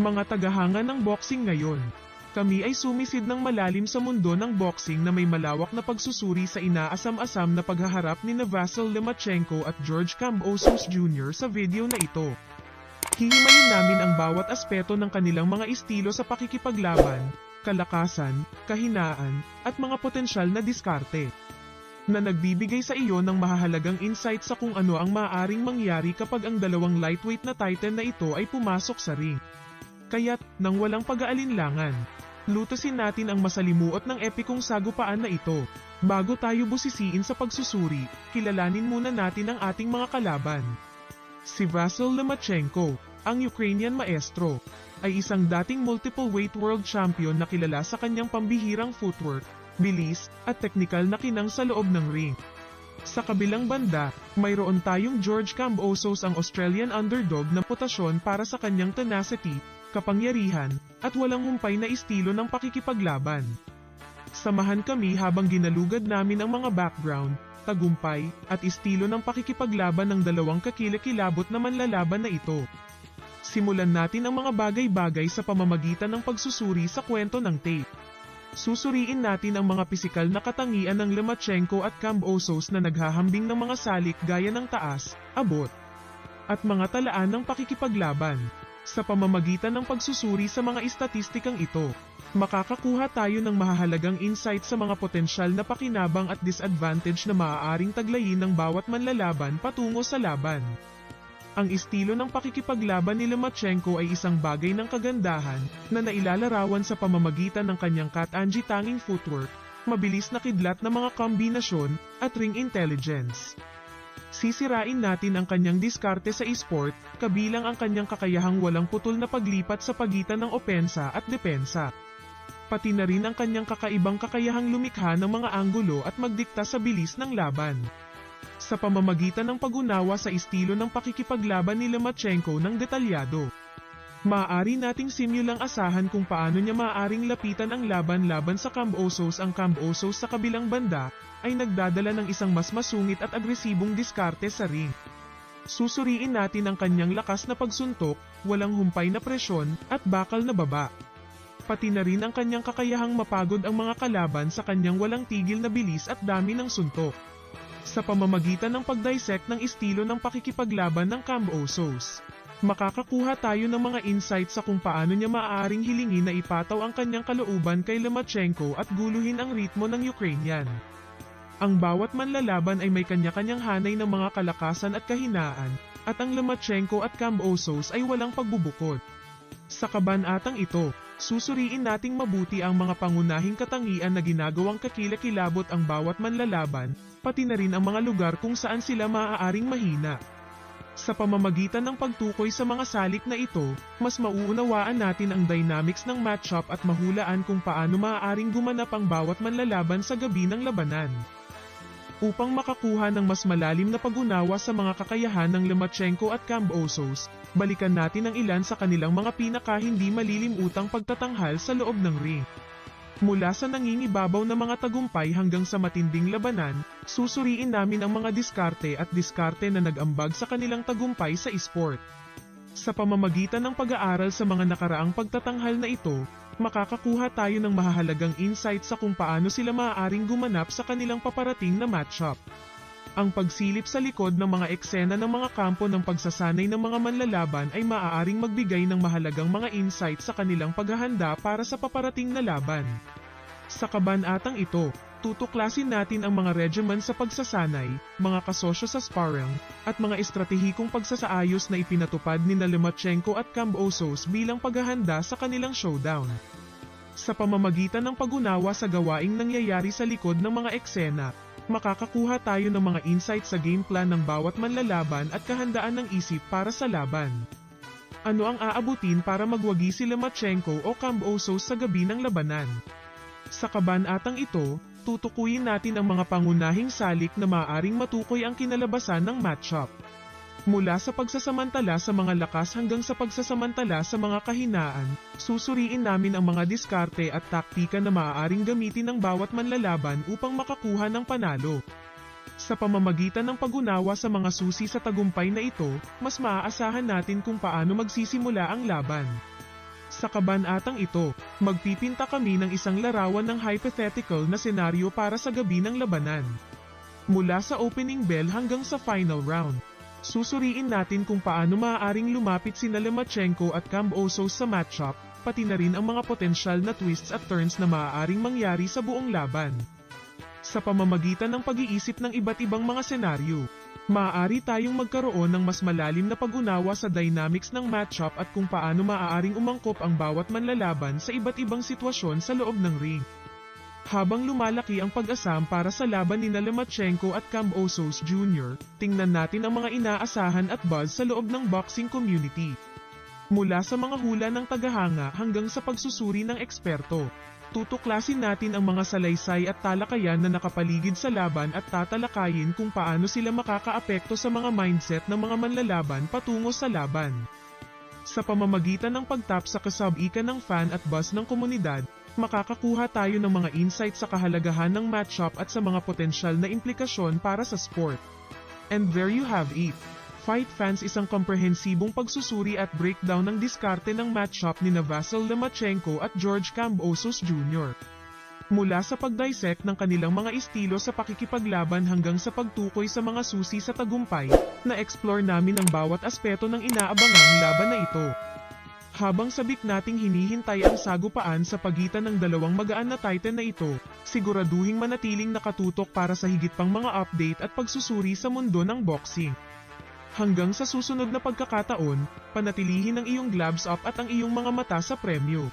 Mga tagahanga ng boxing ngayon. Kami ay sumisid ng malalim sa mundo ng boxing na may malawak na pagsusuri sa inaasam-asam na paghaharap ni Vasyl Lomachenko at George Kambosos Jr. sa video na ito. Hihimayin namin ang bawat aspeto ng kanilang mga estilo sa pakikipaglaban, kalakasan, kahinaan, at mga potensyal na diskarte na nagbibigay sa iyo ng mahahalagang insight sa kung ano ang maaaring mangyari kapag ang dalawang lightweight na titan na ito ay pumasok sa ring. Kaya't, nang walang pag-aalinlangan, lutasin natin ang masalimuot ng epikong sagupaan na ito. Bago tayo busisiin sa pagsusuri, kilalanin muna natin ang ating mga kalaban. Si Vasyl Lomachenko, ang Ukrainian maestro, ay isang dating multiple weight world champion na kilala sa kanyang pambihirang footwork, bilis, at teknikal na kinang sa loob ng ring. Sa kabilang banda, mayroon tayong George Kambosos ang Australian underdog na putasyon para sa kanyang tenacity, kapangyarihan, at walang humpay na estilo ng pakikipaglaban. Samahan kami habang ginalugad namin ang mga background, tagumpay, at estilo ng pakikipaglaban ng dalawang kakilakilabot na manlalaban na ito. Simulan natin ang mga bagay-bagay sa pamamagitan ng pagsusuri sa kwento ng tape. Susuriin natin ang mga pisikal na katangian ng Lomachenko at Kambosos na naghahambing ng mga salik gaya ng taas, abot, at mga talaan ng pakikipaglaban. Sa pamamagitan ng pagsusuri sa mga istatistikang ito, makakakuha tayo ng mahahalagang insight sa mga potensyal na pakinabang at disadvantage na maaaring taglayin ng bawat manlalaban patungo sa laban. Ang estilo ng pakikipaglaban ni Lomachenko ay isang bagay ng kagandahan na nailalarawan sa pamamagitan ng kanyang katanji tanging footwork, mabilis na kidlat na mga kombinasyon, at ring intelligence. Sisirain natin ang kanyang diskarte sa esport, kabilang ang kanyang kakayahang walang putol na paglipat sa pagitan ng opensa at depensa. Pati na rin ang kanyang kakaibang kakayahang lumikha ng mga anggulo at magdikta sa bilis ng laban sa pamamagitan ng pag-unawa sa estilo ng pakikipaglaban ni Lomachenko ng detalyado. Maaari nating simulang asahan kung paano niya maaaring lapitan ang laban-laban sa Kambosos ang Kambosos sa kabilang banda, ay nagdadala ng isang mas masungit at agresibong diskarte sa ring. Susuriin natin ang kanyang lakas na pagsuntok, walang humpay na presyon, at bakal na baba. Pati na rin ang kanyang kakayahang mapagod ang mga kalaban sa kanyang walang tigil na bilis at dami ng suntok sa pamamagitan ng pagdissect ng estilo ng pakikipaglaban ng Kambosos. Makakakuha tayo ng mga insights sa kung paano niya maaaring hilingin na ipataw ang kanyang kalooban kay Lomachenko at guluhin ang ritmo ng Ukrainian. Ang bawat manlalaban ay may kanya-kanyang hanay ng mga kalakasan at kahinaan, at ang Lomachenko at Kambosos ay walang pagbubukod. Sa kabanatang ito, susuriin nating mabuti ang mga pangunahing katangian na ginagawang kakilakilabot ang bawat manlalaban, pati na rin ang mga lugar kung saan sila maaaring mahina. Sa pamamagitan ng pagtukoy sa mga salik na ito, mas mauunawaan natin ang dynamics ng matchup at mahulaan kung paano maaaring gumanap ang bawat manlalaban sa gabi ng labanan. Upang makakuha ng mas malalim na pag-unawa sa mga kakayahan ng Lomachenko at Kambosos, balikan natin ang ilan sa kanilang mga pinaka hindi malilimutang pagtatanghal sa loob ng ring. Mula sa nangingibabaw na mga tagumpay hanggang sa matinding labanan, susuriin namin ang mga diskarte at diskarte na nag-ambag sa kanilang tagumpay sa esport. Sa pamamagitan ng pag-aaral sa mga nakaraang pagtatanghal na ito, makakakuha tayo ng mahahalagang insight sa kung paano sila maaaring gumanap sa kanilang paparating na matchup. Ang pagsilip sa likod ng mga eksena ng mga kampo ng pagsasanay ng mga manlalaban ay maaaring magbigay ng mahalagang mga insight sa kanilang paghahanda para sa paparating na laban. Sa kabanatang ito, tutuklasin natin ang mga regimen sa pagsasanay, mga kasosyo sa sparring, at mga estratehikong pagsasaayos na ipinatupad ni Lomachenko at Kambosos bilang paghahanda sa kanilang showdown. Sa pamamagitan ng pag-unawa sa gawaing nangyayari sa likod ng mga eksena, makakakuha tayo ng mga insight sa game plan ng bawat manlalaban at kahandaan ng isip para sa laban. Ano ang aabutin para magwagi si Lomachenko o Kambosos sa gabi ng labanan? Sa kabanatang ito, tutukuyin natin ang mga pangunahing salik na maaaring matukoy ang kinalabasan ng matchup. Mula sa pagsasamantala sa mga lakas hanggang sa pagsasamantala sa mga kahinaan, susuriin namin ang mga diskarte at taktika na maaaring gamitin ng bawat manlalaban upang makakuha ng panalo. Sa pamamagitan ng pag-unawa sa mga susi sa tagumpay na ito, mas maaasahan natin kung paano magsisimula ang laban. Sa kabanatang ito, magpipinta kami ng isang larawan ng hypothetical na senaryo para sa gabi ng labanan. Mula sa opening bell hanggang sa final round. Susuriin natin kung paano maaaring lumapit si Lemachenko at Cambosos sa matchup, pati na rin ang mga potensyal na twists at turns na maaaring mangyari sa buong laban. Sa pamamagitan ng pag-iisip ng iba't ibang mga senaryo, maaari tayong magkaroon ng mas malalim na pag-unawa sa dynamics ng matchup at kung paano maaaring umangkop ang bawat manlalaban sa iba't ibang sitwasyon sa loob ng ring. Habang lumalaki ang pag-asam para sa laban ni Lemachenko at Cambosos Jr., tingnan natin ang mga inaasahan at buzz sa loob ng boxing community. Mula sa mga hula ng tagahanga hanggang sa pagsusuri ng eksperto, tutuklasin natin ang mga salaysay at talakayan na nakapaligid sa laban at tatalakayin kung paano sila makakaapekto sa mga mindset ng mga manlalaban patungo sa laban. Sa pamamagitan ng pagtap sa kasab-ika ng fan at buzz ng komunidad, makakakuha tayo ng mga insight sa kahalagahan ng matchup at sa mga potensyal na implikasyon para sa sport. And there you have it. Fight Fans isang komprehensibong pagsusuri at breakdown ng diskarte ng matchup ni Vasil Lemachenko at George Kambosos Jr. Mula sa pagdissect ng kanilang mga estilo sa pakikipaglaban hanggang sa pagtukoy sa mga susi sa tagumpay, na-explore namin ang bawat aspeto ng inaabangang laban na ito. Habang sabik nating hinihintay ang sagupaan sa pagitan ng dalawang magaan na titan na ito, siguraduhing manatiling nakatutok para sa higit pang mga update at pagsusuri sa mundo ng boxing. Hanggang sa susunod na pagkakataon, panatilihin ang iyong gloves up at ang iyong mga mata sa premyo.